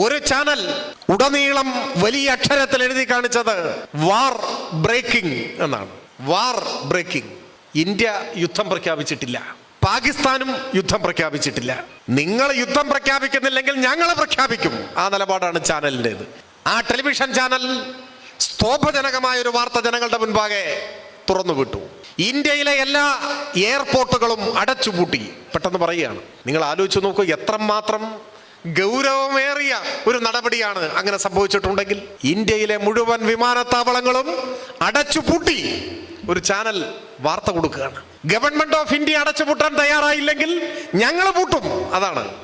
ഒരു ചാനൽ ഉടനീളം വലിയ അക്ഷരത്തിൽ എഴുതി കാണിച്ചത് വാർ ബ്രേക്കിംഗ് എന്നാണ്. വാർ ബ്രേക്കിംഗ്. ഇന്ത്യ യുദ്ധം പ്രഖ്യാപിച്ചിട്ടില്ല. പാകിസ്ഥാനും യുദ്ധം പ്രഖ്യാപിച്ചിട്ടില്ല. നിങ്ങൾ യുദ്ധം പ്രഖ്യാപിക്കുന്നില്ലെങ്കിൽ ഞങ്ങൾ പ്രഖ്യാപിക്കും. ആ നിലപാടാണ് ചാനലിന്റെത്. ആ ടെലിവിഷൻ ചാനൽ സ്തോഭജനകമായ ഒരു വാർത്ത ജനങ്ങളുടെ മുൻപാകെ തുറന്നുവിട്ടു. ഇന്ത്യയിലെ എല്ലാ എയർപോർട്ടുകളും അടച്ചുപൂട്ടി. പെട്ടെന്ന് പറയുകയാണ്. നിങ്ങൾ ആലോചിച്ച് നോക്കൂ എത്രമാത്രം ഗൗരവമേറിയ ഒരു നടപടിയാണ് അങ്ങനെ സംഭവിച്ചിട്ടുണ്ടെങ്കിൽ ഇന്ത്യയിലെ മുഴുവൻ വിമാനത്താവളങ്ങളും അടച്ചുപൂട്ടി ഒരു ചാനൽ വാർത്ത കൊടുക്കുകയാണ്. ഗവൺമെന്റ് ഓഫ് ഇന്ത്യ അടച്ചുപൂട്ടാൻ തയ്യാറായില്ലെങ്കിൽ ഞങ്ങൾ പൂട്ടും. അതാണ്.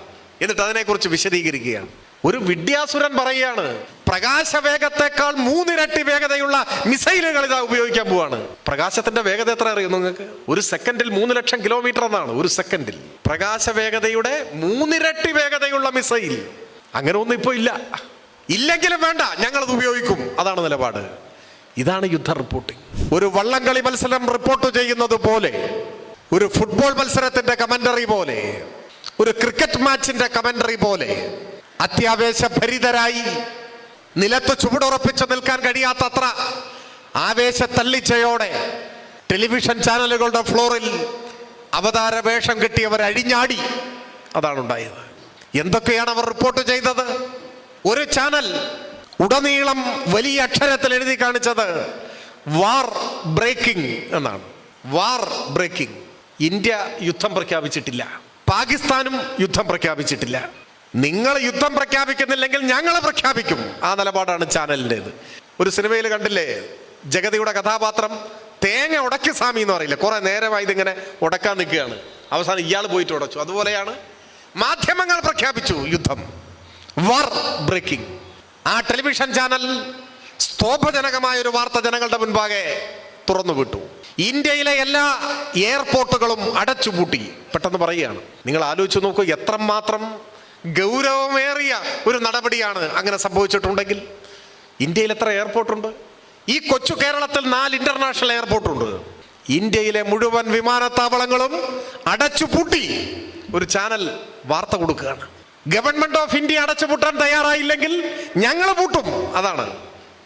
എന്നിട്ട് അതിനെക്കുറിച്ച് വിശദീകരിക്കുകയാണ്. ഒരു വിദ്യാസുരൻ പറയുകയാണ് പ്രകാശവേഗത്തെക്കാൾ മൂന്നിരട്ടി വേഗതയുള്ള മിസൈലുകൾ ഇതാ ഉപയോഗിക്കാൻ പോവാണ്. പ്രകാശത്തിന്റെ വേഗത എത്ര അറിയുന്നു നിങ്ങൾക്ക്? ഒരു സെക്കൻഡിൽ മൂന്ന് ലക്ഷം കിലോമീറ്റർ എന്നാണ് ഒരു സെക്കൻഡിൽ. പ്രകാശവേഗതയുടെ മൂന്നിരട്ടി വേഗതയുള്ള മിസൈൽ. അങ്ങനെ ഒന്നും ഇപ്പോൾ ഇല്ല. ഇല്ലെങ്കിലും വേണ്ട ഞങ്ങൾ അത് ഉപയോഗിക്കും. അതാണ് നിലപാട്. ഇതാണ് യുദ്ധ റിപ്പോർട്ടിംഗ്. ഒരു വള്ളംകളി മത്സരം റിപ്പോർട്ട് ചെയ്യുന്നത് പോലെ ഒരു ഫുട്ബോൾ മത്സരത്തിന്റെ കമന്ററി പോലെ ഒരു ക്രിക്കറ്റ് മാച്ചിന്റെ കമന്ററി പോലെ അത്യാവേശഭരിതരായി നിലത്ത് ചുവടുറപ്പിച്ച് നിൽക്കാൻ കഴിയാത്തത്ര ആവേശ തള്ളിച്ചയോടെ ടെലിവിഷൻ ചാനലുകളുടെ ഫ്ലോറിൽ അവതാര വേഷം കിട്ടിയവർ അഴിഞ്ഞാടി അതാണ് ഉണ്ടായത് എന്തൊക്കെയാണ് അവർ റിപ്പോർട്ട് ചെയ്തത്? ഒരു ചാനൽ ഉടനീളം വലിയ അക്ഷരത്തിൽ എഴുതി കാണിച്ചത് വാർ ബ്രേക്കിംഗ് എന്നാണ്. വാർ ബ്രേക്കിംഗ്. ഇന്ത്യ യുദ്ധം പ്രഖ്യാപിച്ചിട്ടില്ല. പാകിസ്ഥാനും യുദ്ധം പ്രഖ്യാപിച്ചിട്ടില്ല. നിങ്ങൾ യുദ്ധം പ്രഖ്യാപിക്കുന്നില്ലെങ്കിൽ ഞങ്ങൾ പ്രഖ്യാപിക്കും. ആ നിലപാടാണ് ചാനലിന്റെത്. ഒരു സിനിമയിൽ കണ്ടില്ലേ? ജഗതിയുടെ കഥാപാത്രം തേങ്ങ ഉടക്കി സ്വാമി എന്ന് പറയില്ല? കുറെ നേരമായി ഇതിങ്ങനെ ഉടക്കാൻ നിൽക്കുകയാണ്. അവസാനം ഇയാൾ പോയിട്ട് ഉടച്ചു. അതുപോലെയാണ് മാധ്യമങ്ങൾ പ്രഖ്യാപിച്ചു യുദ്ധം. വാർ ബ്രേക്കിംഗ് ആ ടെലിവിഷൻ ചാനൽ സ്തോഭജനകമായ ഒരു വാർത്ത ജനങ്ങളുടെ മുൻപാകെ തുറന്നു വിട്ടു ഇന്ത്യയിലെ എല്ലാ എയർപോർട്ടുകളും അടച്ചുപൂട്ടി. പെട്ടെന്ന് പറയുകയാണ്. നിങ്ങൾ ആലോചിച്ച് നോക്കൂ എത്രമാത്രം ഗൗരവമേറിയ ഒരു നടപടിയാണ് അങ്ങനെ സംഭവിച്ചിട്ടുണ്ടെങ്കിൽ ഇന്ത്യയിൽ എത്ര എയർപോർട്ടുണ്ട്? ഈ കൊച്ചു കേരളത്തിൽ നാല് ഇന്റർനാഷണൽ എയർപോർട്ടുണ്ട്. ഇന്ത്യയിലെ മുഴുവൻ വിമാനത്താവളങ്ങളും അടച്ചുപൂട്ടി ഒരു ചാനൽ വാർത്ത കൊടുക്കുകയാണ്. ഗവൺമെന്റ് ഓഫ് ഇന്ത്യ അടച്ചുപൂട്ടാൻ തയ്യാറായില്ലെങ്കിൽ ഞങ്ങൾ പൂട്ടും. അതാണ്.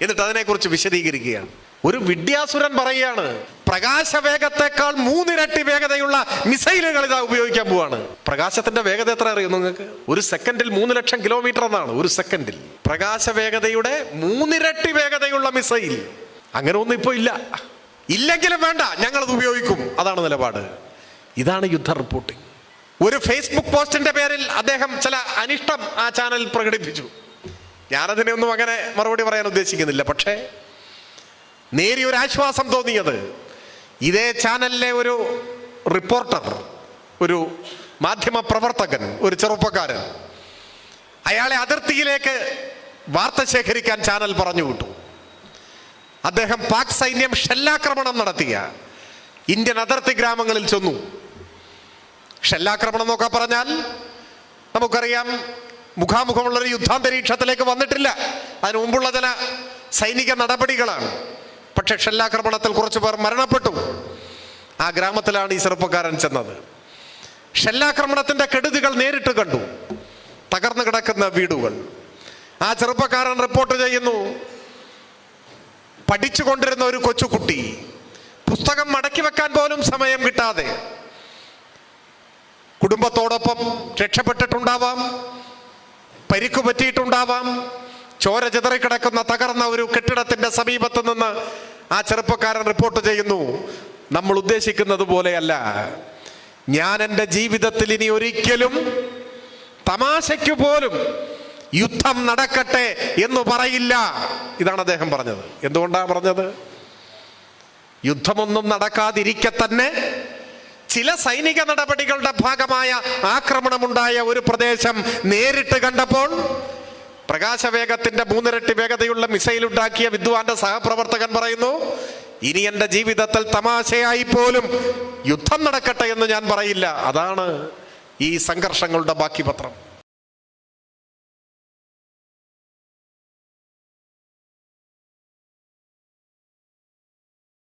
എന്നിട്ട് അതിനെക്കുറിച്ച് വിശദീകരിക്കുകയാണ്. ഒരു വിദ്യാസുരൻ പറയുകയാണ് പ്രകാശവേഗത്തെക്കാൾ മൂന്നിരട്ടി വേഗതയുള്ള മിസൈലുകൾ ഇതാ ഉപയോഗിക്കാൻ പോവാണ്. പ്രകാശത്തിന്റെ വേഗത എത്ര അറിയുന്നു നിങ്ങൾക്ക്? ഒരു സെക്കൻഡിൽ മൂന്ന് ലക്ഷം കിലോമീറ്റർ എന്നാണ്. ഒരു സെക്കൻഡിൽ. പ്രകാശവേഗതയുടെ മൂന്നിരട്ടി വേഗതയുള്ള മിസൈൽ. അങ്ങനെ ഒന്നും ഇപ്പോൾ ഇല്ല. ഇല്ലെങ്കിലും വേണ്ട ഞങ്ങളത് ഉപയോഗിക്കും. അതാണ് നിലപാട്. ഇതാണ് യുദ്ധ റിപ്പോർട്ടിംഗ് ഒരു ഫേസ്ബുക്ക് പോസ്റ്റിന്റെ പേരിൽ അദ്ദേഹം ചില അനിഷ്ടം ആ ചാനൽ പ്രകടിപ്പിച്ചു. ഞാനതിനെ ഒന്നും അങ്ങനെ മറുപടി പറയാൻ ഉദ്ദേശിക്കുന്നില്ല. പക്ഷേ നേരിയൊരാശ്വാസം തോന്നിയത് ഇതേ ചാനലിലെ ഒരു റിപ്പോർട്ടർ ഒരു മാധ്യമ പ്രവർത്തകൻ ഒരു ചെറുപ്പക്കാരൻ അയാളെ അതിർത്തിയിലേക്ക് വാർത്ത ശേഖരിക്കാൻ ചാനൽ പറഞ്ഞു വിട്ടു. അദ്ദേഹം പാക് സൈന്യം ഷെല്ലാക്രമണം നടത്തിയ ഇന്ത്യൻ അതിർത്തി ഗ്രാമങ്ങളിൽ ചെന്നു. ഷെല്ലാക്രമണം എന്നൊക്കെ പറഞ്ഞാൽ നമുക്കറിയാം മുഖാമുഖമുള്ളൊരു യുദ്ധാന്തരീക്ഷത്തിലേക്ക് വന്നിട്ടില്ല. അതിനു മുമ്പുള്ള ചില സൈനിക നടപടികളാണ്. പക്ഷെ ഷെല്ലാക്രമണത്തിൽ കുറച്ച് പേർ മരണപ്പെട്ടു. ആ ഗ്രാമത്തിലാണ് ഈ ചെറുപ്പക്കാരൻ ചെന്നത്. ഷെല്ലാക്രമണത്തിന്റെ കെടുതികൾ നേരിട്ട് കണ്ടു. തകർന്നു കിടക്കുന്ന വീടുകൾ. ആ ചെറുപ്പക്കാരൻ റിപ്പോർട്ട് ചെയ്യുന്നു പഠിച്ചുകൊണ്ടിരുന്ന ഒരു കൊച്ചുകുട്ടി പുസ്തകം മടക്കി വെക്കാൻ പോലും സമയം കിട്ടാതെ കുടുംബത്തോടൊപ്പം രക്ഷപ്പെട്ടിട്ടുണ്ടാവാം പരിക്കു പറ്റിയിട്ടുണ്ടാവാം ചോര ചിതറിക്കിടക്കുന്ന തകർന്ന ഒരു കെട്ടിടത്തിന്റെ സമീപത്ത് നിന്ന് ആ ചെറുപ്പക്കാരൻ റിപ്പോർട്ട് ചെയ്യുന്നു. നമ്മൾ ഉദ്ദേശിക്കുന്നത് പോലെയല്ല. ഞാൻ എന്റെ ജീവിതത്തിൽ ഇനി ഒരിക്കലും തമാശയ്ക്ക് പോലും യുദ്ധം നടക്കട്ടെ എന്ന് പറയില്ല. ഇതാണ് അദ്ദേഹം പറഞ്ഞത്. എന്തുകൊണ്ടാണ് പറഞ്ഞത്? യുദ്ധമൊന്നും നടക്കാതിരിക്കെ തന്നെ ചില സൈനിക നടപടികളുടെ ഭാഗമായ ആക്രമണമുണ്ടായ ഒരു പ്രദേശം നേരിട്ട് കണ്ടപ്പോൾ പ്രകാശവേഗത്തിന്റെ മൂന്നിരട്ടി വേഗതയുള്ള മിസൈൽ ഉണ്ടാക്കിയ വിദ്വാന്റെ സഹപ്രവർത്തകൻ പറയുന്നു ഇനി എന്റെ ജീവിതത്തിൽ തമാശയായി പോലും യുദ്ധം നടക്കട്ടെ എന്ന് ഞാൻ പറയില്ല. അതാണ് ഈ സംഘർഷങ്ങളുടെ ബാക്കി പത്രം